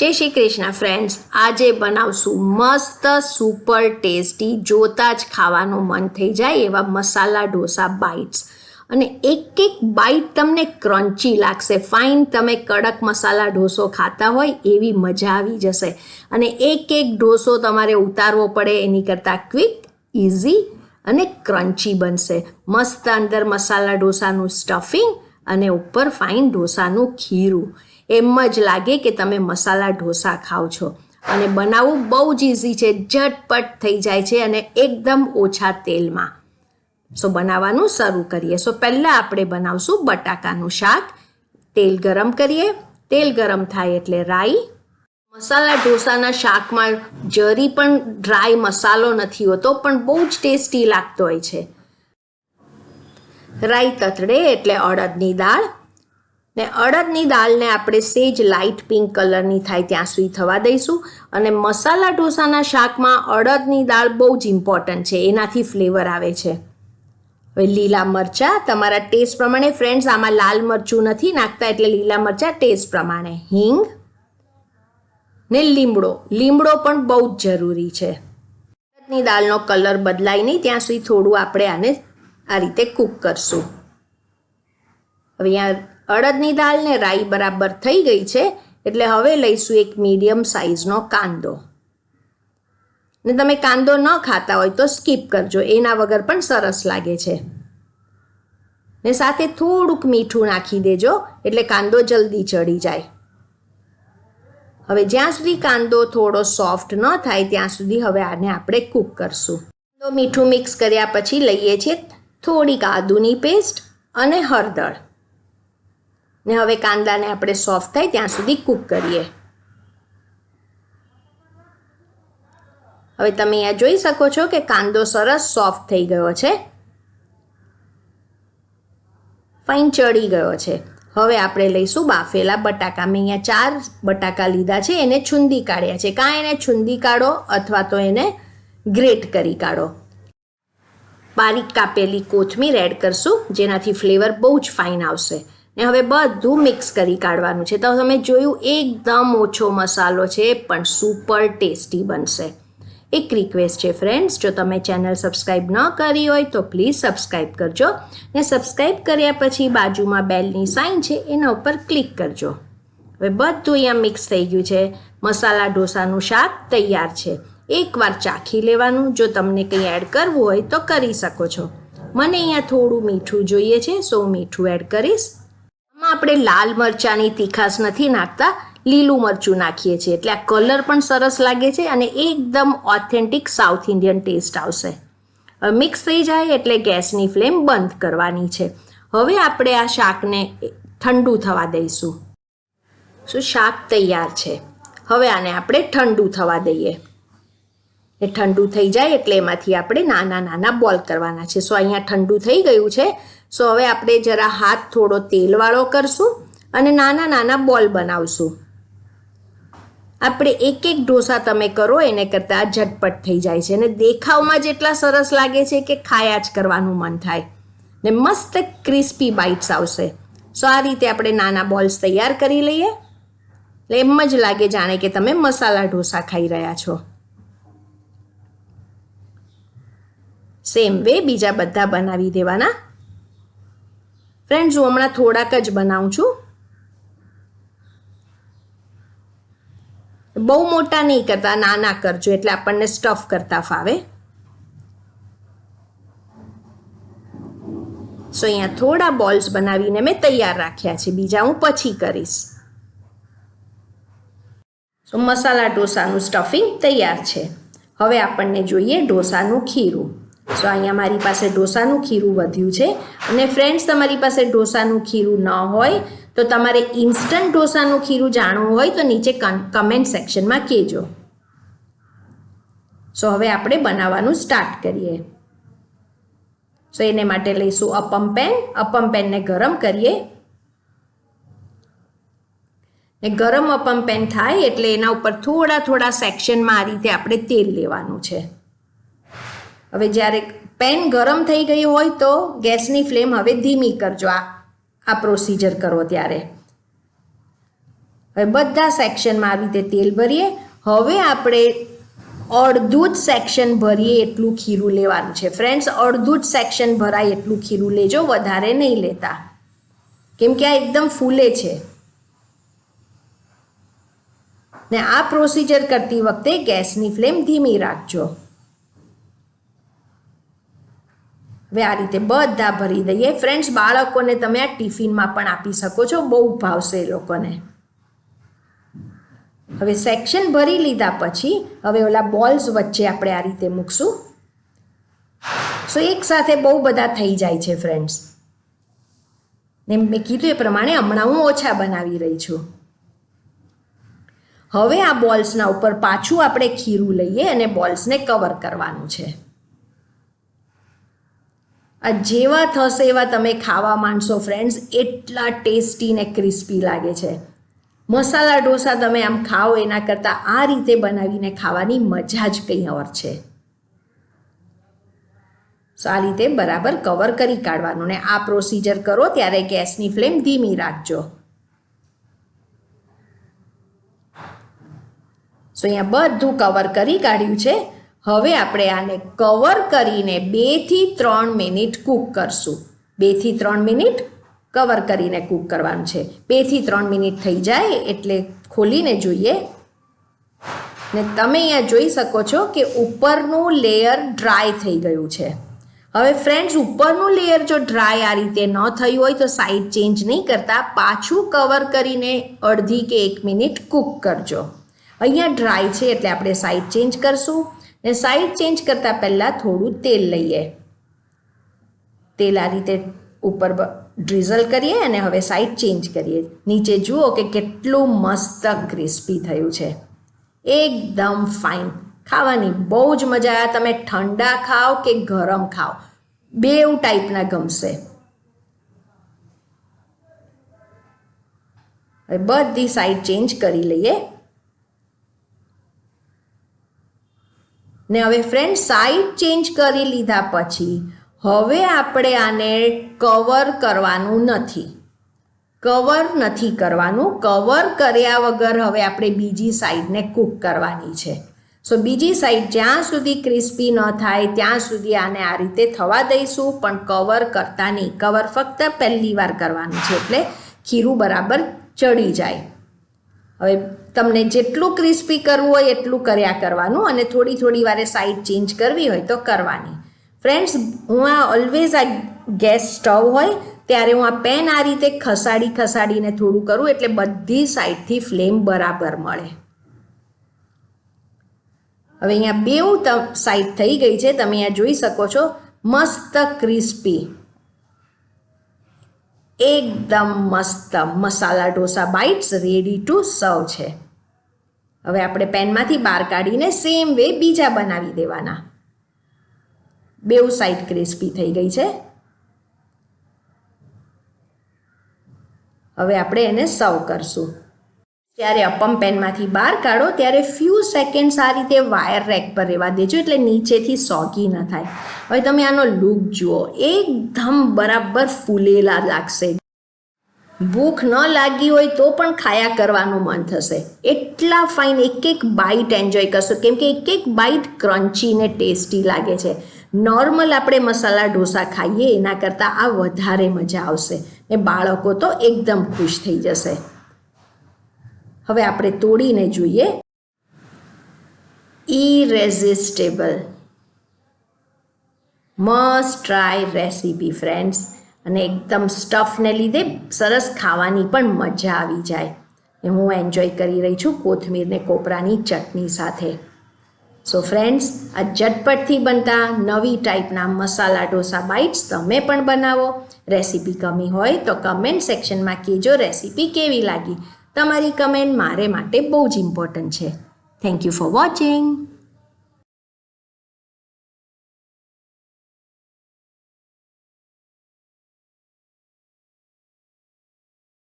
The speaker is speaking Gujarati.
જય શ્રી કૃષ્ણ ફ્રેન્ડ્સ આજે બનાવશું મસ્ત સુપર ટેસ્ટી જોતા જ ખાવાનું મન થઈ જાય એવા મસાલા ઢોસા બાઇટ્સ અને એક એક બાઇટ તમને ક્રન્ચી લાગશે. ફાઇન તમે કડક મસાલા ઢોસો ખાતા હોય એવી મજા આવી જશે. અને એક એક ઢોસો તમારે ઉતારવો પડે એની કરતાં ક્વિક ઇઝી અને ક્રન્ચી બનશે. મસ્ત અંદર મસાલા ઢોસાનું સ્ટફિંગ અને ઉપર ફાઇન ઢોસાનું ખીરું. એમ જ લાગે કે તમે મસાલા ઢોસા ખાઓ છો. અને બનાવવું બહુ જ ઇઝી છે, ઝટપટ થઈ જાય છે અને એકદમ ઓછા તેલમાં. સો બનાવવાનું શરૂ કરીએ. સો પહેલાં આપણે બનાવશું બટાકાનું શાક. તેલ ગરમ કરીએ. તેલ ગરમ થાય એટલે રાઈ. મસાલા ઢોસાના શાકમાં જરી પણ ડ્રાય મસાલો નથી હોતો, પણ બહુ જ ટેસ્ટી લાગતો હોય છે. રાઈ તતડે એટલે અડદની દાળ. ને અડદની દાળને આપણે સેજ લાઇટ પિંક કલરની થાય ત્યાં સુધી થવા દઈશું. અને મસાલા ઢોસાના શાકમાં અડદની દાળ બહુ જ ઇમ્પોર્ટન્ટ છે. એનાથી ફ્લેવર આવે છે. હવે લીલા મરચાં, તમારા ટેસ્ટ પ્રમાણે ફ્રેન્ડ્સ આમાં લાલ મરચું નથી નાખતા એટલે લીલા મરચાં ટેસ્ટ પ્રમાણે. હિંગ ને લીમડો. લીમડો પણ બહુ જ જરૂરી છે. અડદની દાળનો કલર બદલાય નહીં. ત્યાં સુધી થોડું આપણે આને આ રીતે કૂક કરશું. હવે અહીંયા અડદની દાળ ને રાઈ બરાબર થઈ ગઈ છે, એટલે હવે લઈશું એક મીડિયમ સાઇઝનો કાંદો. ને તમે કાંદો ન ખાતા હોય તો સ્કીપ કરજો, એના વગર પણ સરસ લાગે છે. ને સાથે થોડુંક મીઠું નાખી દેજો, એટલે કાંદો જલ્દી ચડી જાય. હવે જ્યાં સુધી કાંદો થોડો સોફ્ટ ન થાય, ત્યાં સુધી હવે આને આપણે કૂક કરશું. તો મીઠું મિક્સ કર્યા પછી લઈએ છીએ થોડીક આદુની પેસ્ટ અને હળદર. ને હવે કાંદાને આપણે સોફ્ટ થાય ત્યાં સુધી કૂક કરીએ. હવે તમે અહીંયા જોઈ શકો છો કે કાંદો સરસ સોફ્ટ થઈ ગયો છે. ફાઇન ચડી ગયો છે. હવે આપણે લઈશું બાફેલા બટાકા. મેં અહીંયા ચાર બટાકા લીધા છે, એને છુંદી કાઢ્યા છે. કાં એને છુંદી કાઢો અથવા તો એને ગ્રેટ કરી કાઢો. બારીક કાપેલી કોથમીર એડ કરશું, જેનાથી ફ્લેવર બહુ જ ફાઇન આવશે. ને હવે બધું મિક્સ કરી કાઢવાનું છે. તો તમે જોયું એકદમ ઓછો મસાલો છે, પણ સુપર ટેસ્ટી બનશે. એક રિક્વેસ્ટ છે ફ્રેન્ડ્સ જો તમે ચેનલ સબસ્ક્રાઈબ ન કરી હોય તો પ્લીઝ સબસ્ક્રાઈબ કરજો ને સબસ્ક્રાઈબ કર્યા પછી બાજુમાં બેલની સાઇન છે, એના ઉપર ક્લિક કરજો. હવે બધું અહીંયા મિક્સ થઈ ગયું છે. મસાલા ઢોસાનું શાક તૈયાર છે. એકવાર ચાખી લેવાનું. જો તમને કંઈ એડ કરવું હોય તો કરી શકો છો. મને અહીંયા થોડું મીઠું જોઈએ છે સો મીઠું એડ કરીશ. આપણે લાલ મરચાંની તીખાશ નથી નાખતા, લીલું મરચું નાખીએ છીએ. એટલે આ કલર પણ સરસ લાગે છે અને એકદમ ઓથેન્ટિક સાઉથ ઇન્ડિયન ટેસ્ટ આવશે. મિક્સ થઈ જાય એટલે ગેસની ફ્લેમ બંધ કરવાની છે. હવે આપણે આ શાકને ઠંડુ થવા દઈશું. શું શાક તૈયાર છે? હવે આને આપણે ઠંડુ થવા દઈએ. એ ઠંડુ થઈ જાય એટલે એમાંથી આપણે નાના નાના બોલ કરવાના છે. સો અહીંયા ઠંડુ થઈ ગયું છે. સો હવે આપણે જરા હાથ થોડો તેલવાળો કરશું અને નાના નાના બોલ બનાવશું. આપણે એક એક ઢોસા તમે કરો, એને કરતાં ઝટપટ થઈ જાય છે. અને દેખાવમાં જેટલા સરસ લાગે છે કે ખાયા જ કરવાનું મન થાય. ને મસ્ત ક્રિસ્પી બાઇટ્સ આવશે. સો આ રીતે આપણે નાના બોલ્સ તૈયાર કરી લઈએ. એટલે એમ જ લાગે જાણે કે તમે મસાલા ઢોસા ખાઈ રહ્યા છો. સેમ વે, બીજા બધા બનાવી દેવાના. ફ્રેન્ડ્સ હું હમણાં થોડાક જ બનાવું છું. બહુ મોટા નહીં કરતા, નાના કરજો, એટલે આપણને સ્ટફ કરતા ફાવે. સો અહીંયા થોડા બોલ્સ બનાવીને મેં તૈયાર રાખ્યા છે. બીજા હું પછી કરીશ. સો મસાલા ઢોસાનું સ્ટફિંગ તૈયાર છે. હવે આપણને જોઈએ ઢોસાનું ખીરું. સો અહીંયા મારી પાસે ઢોસાનું ખીરું વધ્યું છે. અને ફ્રેન્ડ્સ તમારી પાસે ઢોસાનું ખીરું ન હોય, તો તમારે ઇન્સ્ટન્ટ ઢોસાનું ખીરું જાણવું હોય, તો નીચે કમેન્ટ સેક્શનમાં કહેજો. સો હવે આપણે બનાવવાનું સ્ટાર્ટ કરીએ. સો એને માટે લઈશું અપમ પેન. અપમ પેનને ગરમ કરીએ. ને ગરમ અપમ પેન થાય એટલે એના ઉપર થોડા થોડા સેક્શનમાં આ રીતે આપણે તેલ લેવાનું છે. હવે જ્યારે પેન ગરમ થઈ ગયું હોય તો ગેસની ફ્લેમ હવે ધીમી કરજો. આ આ પ્રોસીજર કરો ત્યારે. હવે બધા સેક્શનમાં આવી રીતે તેલ ભરીએ. હવે આપણે અડધું જ સેક્શન ભરીએ એટલું ખીરું લેવાનું છે. ફ્રેન્ડ્સ, અડધું જ સેક્શન ભરાય એટલું ખીરું લેજો, વધારે નહીં લેતા. કેમ કે આ એકદમ ફૂલે છે. ને આ પ્રોસિજર કરતી વખતે ગેસની ફ્લેમ ધીમી રાખજો. હવે આ રીતે બધા ભરી દઈએ. ફ્રેન્ડ્સ બાળકોને તમે આ ટિફિનમાં પણ આપી શકો છો. બહુ ભાવશે એ લોકોને. હવે સેક્શન ભરી લીધા પછી હવે ઓલા બોલ્સ વચ્ચે આપણે આ રીતે મૂકશું. સો એક સાથે બહુ બધા થઈ જાય છે ફ્રેન્ડ્સ ને મેં કીધું એ પ્રમાણે હમણાં હું ઓછા બનાવી રહી છું. હવે આ બોલ્સના ઉપર પાછું આપણે ખીરું લઈએ અને બોલ્સને કવર કરવાનું છે. આ જેવા થશે એવા તમે ખાવા માંડશો ફ્રેન્ડ્સ એટલા ટેસ્ટી ને ક્રિસ્પી લાગે છે. મસાલા ઢોસા તમે આમ ખાઓ એના કરતાં આ રીતે બનાવીને ખાવાની મજા જ કંઈ ઓર છે. સો આ રીતે બરાબર કવર કરી કાઢવાનું ને આ પ્રોસિજર કરો ત્યારે ગેસની ફ્લેમ ધીમી રાખજો. સો અહીંયા બધું કવર કરી કાઢ્યું છે. હવે આપણે આને કવર કરીને બેથી ત્રણ મિનિટ કૂક કરશું. બેથી ત્રણ મિનિટ કવર કરીને કૂક કરવાનું છે. બેથી ત્રણ મિનિટ થઈ જાય એટલે ખોલીને જોઈએ. ને તમે અહીંયા જોઈ શકો છો કે ઉપરનું લેયર ડ્રાય થઈ ગયું છે. હવે ફ્રેન્ડ્સ ઉપરનું લેયર જો ડ્રાય આ રીતે ન થયું હોય તો સાઈડ ચેન્જ નહીં કરતા. પાછું કવર કરીને અડધી કે એક મિનિટ કૂક કરજો. અહીંયા ડ્રાય છે એટલે આપણે સાઈડ ચેન્જ કરશું. ને સાઈડ ચેન્જ કરતાં પહેલાં થોડું તેલ લઈએ. તેલ આ રીતે ઉપર ડ્રીઝલ કરીએ અને હવે સાઈડ ચેન્જ કરીએ. નીચે જુઓ કે કેટલું મસ્ત ક્રિસ્પી થયું છે. એકદમ ફાઇન ખાવાની બહુ જ મજા તમે ઠંડા ખાઓ કે ગરમ ખાઓ. બેવ ટાઈપના ગમશે. બધી સાઈડ ચેન્જ કરી લઈએ. ને હવે ફ્રેન્ડ સાઈડ ચેન્જ કરી લીધા પછી, હવે આપણે આને કવર કરવાનું નથી. કવર નથી કરવાનું. કવર કર્યા વગર હવે આપણે બીજી સાઈડને કૂક કરવાની છે. સો બીજી સાઈડ જ્યાં સુધી ક્રિસ્પી ન થાય, ત્યાં સુધી આને આ રીતે થવા દઈશું, પણ કવર કરતા નહીં. કવર ફક્ત પહેલી વાર કરવાનું છે એટલે ખીરું બરાબર ચડી જાય. હવે તમને જેટલું ક્રિસ્પી કરવું હોય એટલું કર્યા કરવાનું અને થોડી થોડી વારે સાઈડ ચેન્જ કરવી હોય તો કરવાની. ફ્રેન્ડ્સ હું આ ઓલવેઝ આ ગેસ સ્ટવ હોય ત્યારે હું આ પેન આ રીતે ખસાડી ખસાડીને થોડું કરું એટલે બધી સાઈડથી ફ્લેમ બરાબર મળે. હવે અહીંયા બેઉ સાઈડ થઈ ગઈ છે. તમે અહીંયા જોઈ શકો છો. મસ્ત ક્રિસ્પી એકદમ મસ્ત. Masala dosa bites ready to serve છે. હવે આપણે પેનમાંથી બહાર કાઢીને સેમ વે બીજા બનાવી દેવાના. બેઉ સાઈડ ક્રિસ્પી થઈ ગઈ છે. હવે આપણે એને સર્વ કરશું. જ્યારે અપમ પેનમાંથી બહાર કાઢો, ત્યારે ફ્યુ સેકન્ડ્સ આ રીતે વાયર રેક પર રહેવા દેજો, એટલે નીચેથી સોગી ન થાય. હવે તમે આનો લુક જુઓ, એકદમ બરાબર ફૂલેલા લાગશે. ભૂખ ન લાગી હોય તો પણ ખાયા કરવાનું મન થશે. એટલા ફાઇન એક એક બાઈટ એન્જોય કરશો. કેમ કે એક એક બાઈટ ક્રન્ચી ને ટેસ્ટી લાગે છે. નોર્મલ આપણે મસાલા ઢોસા ખાઈએ, એના કરતાં આ વધારે મજા આવશે. ને બાળકો તો એકદમ ખુશ થઈ જશે. હવે આપણે તોડીને જોઈએ. Irresistible must try recipe friends અને એકદમ સ્ટફને લીધે સરસ ખાવાની પણ મજા આવી જાય. એ હું એન્જોય કરી રહી છું કોથમીર ને કોપરાની ચટણી સાથે. સો ફ્રેન્ડ્સ આ ઝટપટથી બનતા નવી ટાઈપના મસાલા ઢોસા બાઇટ્સ તમે પણ બનાવો. રેસીપી કમી હોય તો કમેન્ટ સેક્શનમાં કહેજો રેસીપી કેવી લાગી. તમારી કમેન્ટ મારે માટે બહુ જ ઇમ્પોર્ટન્ટ છે. Thank you for watching